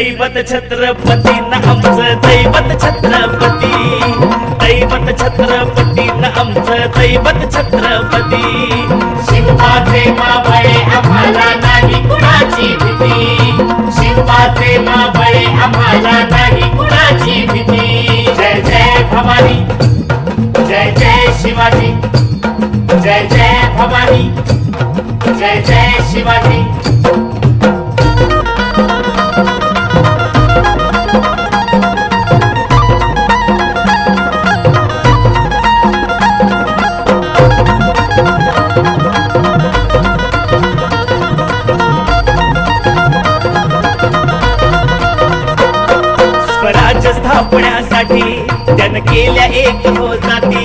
दैवत छत्रपती न आमचं दैवत छत्रपती. दैवत छत्रपती न आमचं दैवत छत्रपती. शिवाचे माबळे आम्हाला नाही कुणाची भीती. शिवाचे माबळे आम्हाला नाही कुणाची भीती. जय जय भवानी. जय जय शिवाजी. जय जय भवानी. जय जय साठी स्थापण्यासाठी त्यानं केल्या एक हो जाती.